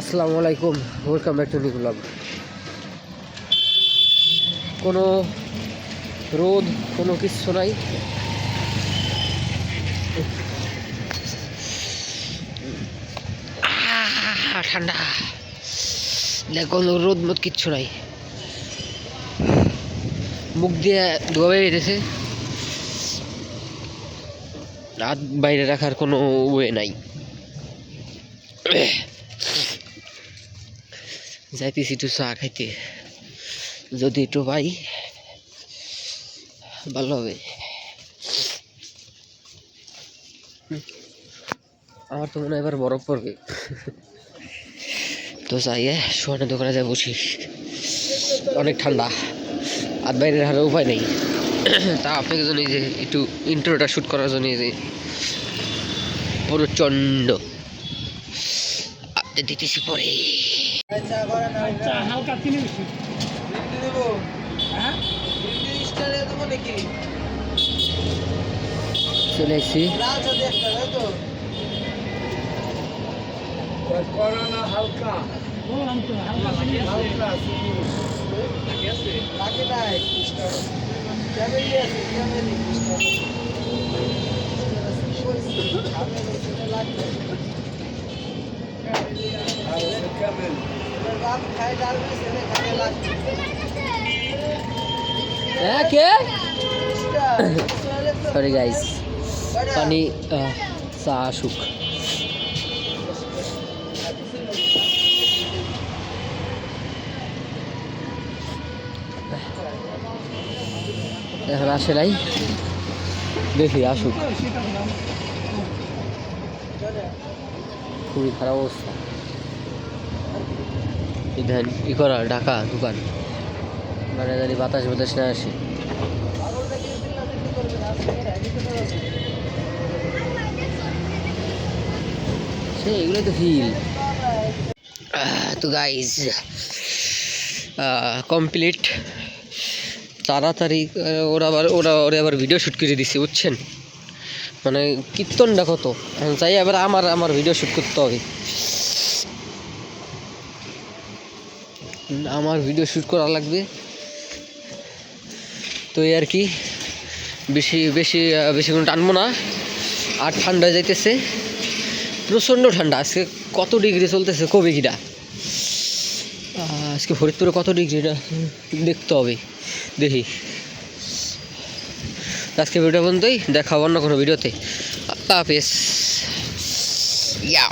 আসসালামু আলাইকুম welcome back to নিকুলাম কোনো রোদ, কোনো কিছু নাই। ঠান্ডা। না কোনো রোদ মত কিচ্ছু নাই। মুখ দিয়ে ধোয়া বেরিয়েছে হাত বাইরে রাখার কোনো ওয়ে নাই। যাইতেছি একটু চা খাইতে। যদি একটু পাই, ভালো হবে। আমার তো মনে হয় এবার বরফ পড়বে। তো যাইয়ে সোহানের দোকানে যাই বসি। অনেক ঠান্ডা, আর বাইরে রাখার উপায় নেই। তা আপনাকে জন্য যে একটু ইন্ট্রোটা শ্যুট করার জন্য যে প্রচণ্ড। আপনি দিতেছি পরে। আচ্ছা হালকা চিনি বেশি হ্যাঁ চলে এসেছি। করোনা হালকা আছে হ্যাঁ কে? চা আসুক এখন আসে নাই। দেখি আসুক খুবই খারাপ অবস্থা। ধ্যান ই করা, ঢাকা, দোকান। মানে জানি বাতাস বাতাস না আসে। সে এগুলো তো হিল তো গাইজ কমপ্লিট তাড়াতাড়ি ওরা আবার, ওরা ওরা আবার ভিডিও শ্যুট করে দিছে, বুঝছেন? মানে কীর্তনটা কত? চাই এবার আমার আমার ভিডিও শ্যুট করতে হবে। আমার ভিডিও শ্যুট করা লাগবে। তো এই আর কি, বেশি বেশি বেশিক্ষণ টানবো না। আর ঠান্ডা যাইতেছে। প্রচণ্ড ঠান্ডা। আজকে কত ডিগ্রি চলতেছে কবে কিটা আজকে ফরিদপুরে কত ডিগ্রিটা দেখতে হবে। দেখি। আজকে ভিডিও পর্যন্তই দেখাবো অন্য কোনো ভিডিওতে হাফেজ। ইয়া।